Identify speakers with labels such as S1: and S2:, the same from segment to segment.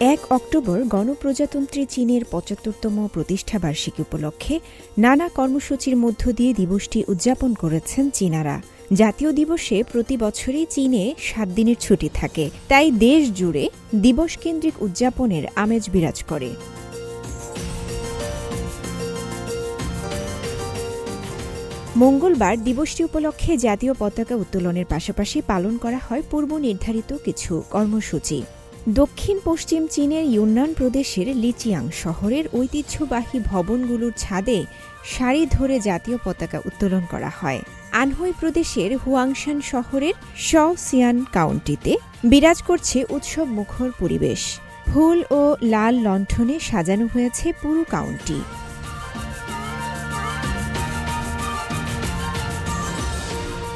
S1: এক অক্টোবর গণপ্রজাতন্ত্রী চীনের পঁচাত্তরতম প্রতিষ্ঠাবার্ষিকী উপলক্ষে নানা কর্মসূচির মধ্য দিয়ে দিবসটি উদযাপন করেছেন চীনারা। জাতীয় দিবসে প্রতি বছরই চীনে সাত দিনের ছুটি থাকে, তাই দেশ জুড়ে দিবসকেন্দ্রিক উদযাপনের আমেজ বিরাজ করে। মঙ্গলবার দিবসটি উপলক্ষে জাতীয় পতাকা উত্তোলনের পাশাপাশি পালন করা হয় পূর্ব নির্ধারিত কিছু কর্মসূচি। দক্ষিণ পশ্চিম চীনের ইউনান প্রদেশের লিচিয়াং শহরের ঐতিহ্যবাহী ভবনগুলোর ছাদে সারি ধরে জাতীয় পতাকা উত্তোলন করা হয়। আনহুই প্রদেশের হুয়াংশান শহরের শ সিয়ান কাউন্টিতে বিরাজ করছে উৎসব মুখর পরিবেশ। ফুল ও লাল লণ্ঠনে সাজানো হয়েছে পুরো কাউন্টি।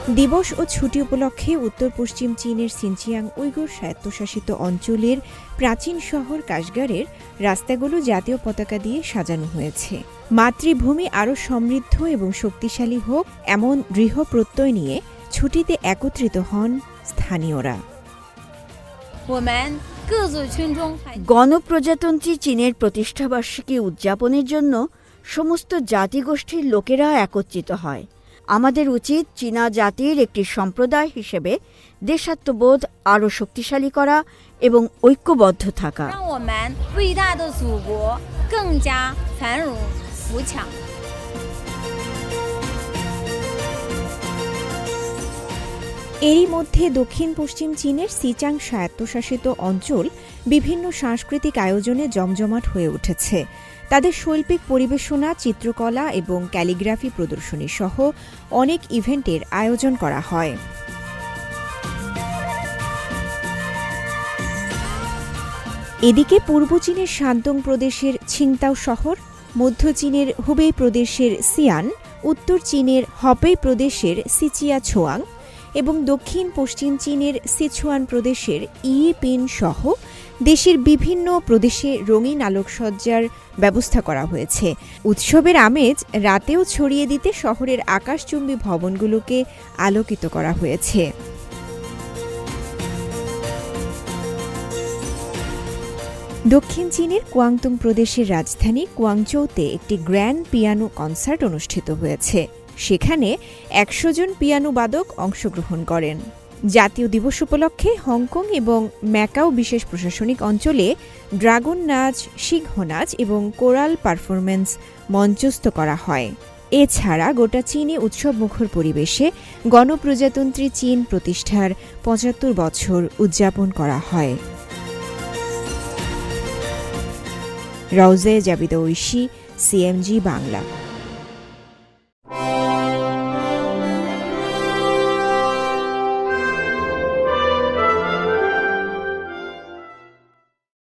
S1: দিবস ও ছুটি উপলক্ষে উত্তর পশ্চিম চীনের সিনচিয়াং উইগুর স্বায়ত্তশাসিত অঞ্চলের প্রাচীন শহর কাশগারের রাস্তাগুলো জাতীয় পতাকা দিয়ে সাজানো হয়েছে। মাতৃভূমি আরও সমৃদ্ধ এবং শক্তিশালী হোক এমন দৃঢ় প্রত্যয় নিয়ে ছুটিতে একত্রিত হন স্থানীয়রা।
S2: গণপ্রজাতন্ত্রী চীনের প্রতিষ্ঠাবার্ষিকী উদযাপনের জন্য সমস্ত জাতিগোষ্ঠীর লোকেরা একত্রিত হয়। আমাদের উচিত চীনা জাতির একটি সম্প্রদায় হিসেবে দেশাত্মবোধ আরও শক্তিশালী করা এবং ঐক্যবদ্ধ থাকা।
S1: এরই মধ্যে দক্ষিণ পশ্চিম চীনের সিচাং স্বায়ত্তশাসিত অঞ্চল বিভিন্ন সাংস্কৃতিক আয়োজনে জমজমাট হয়ে উঠেছে। তাদের শৈল্পিক পরিবেশনা, চিত্রকলা এবং ক্যালিগ্রাফি প্রদর্শনী সহ অনেক ইভেন্টের আয়োজন করা হয়। এদিকে পূর্ব চীনের শান্তং প্রদেশের ছিংতাও শহর, মধ্য চীনের হুবেই প্রদেশের সিয়ান, উত্তর চীনের হপেই প্রদেশের সিচিয়া ছোয়াং এবং দক্ষিণ পশ্চিম চীনের সিচুয়ান প্রদেশের ইপিন সহ দেশের বিভিন্ন প্রদেশে রঙিন আলোকসজ্জার ব্যবস্থা করা হয়েছে। উৎসবের আমেজ রাতেও ছড়িয়ে দিতে শহরের আকাশচুম্বী ভবনগুলোকে আলোকিত করা হয়েছে। দক্ষিণ চীনের কুয়াংতুং প্রদেশের রাজধানী কুয়াংচৌতে একটি গ্র্যান্ড পিয়ানো কনসার্ট অনুষ্ঠিত হয়েছে। সেখানে একশো জন পিয়ানো বাদক অংশগ্রহণ করেন। জাতীয় দিবস উপলক্ষে হংকং এবং ম্যাকাও বিশেষ প্রশাসনিক অঞ্চলে ড্রাগন নাচ, সিংহ নাচ এবং কোরাল পারফরম্যান্স মঞ্চস্থ করা হয়। এছাড়া গোটা চীনে উৎসব মুখর পরিবেশে গণপ্রজাতন্ত্রী চীন প্রতিষ্ঠার পঁচাত্তর বছর উদযাপন করা হয়। রওজে জাবিদ ঐশী, সিএমজি বাংলা।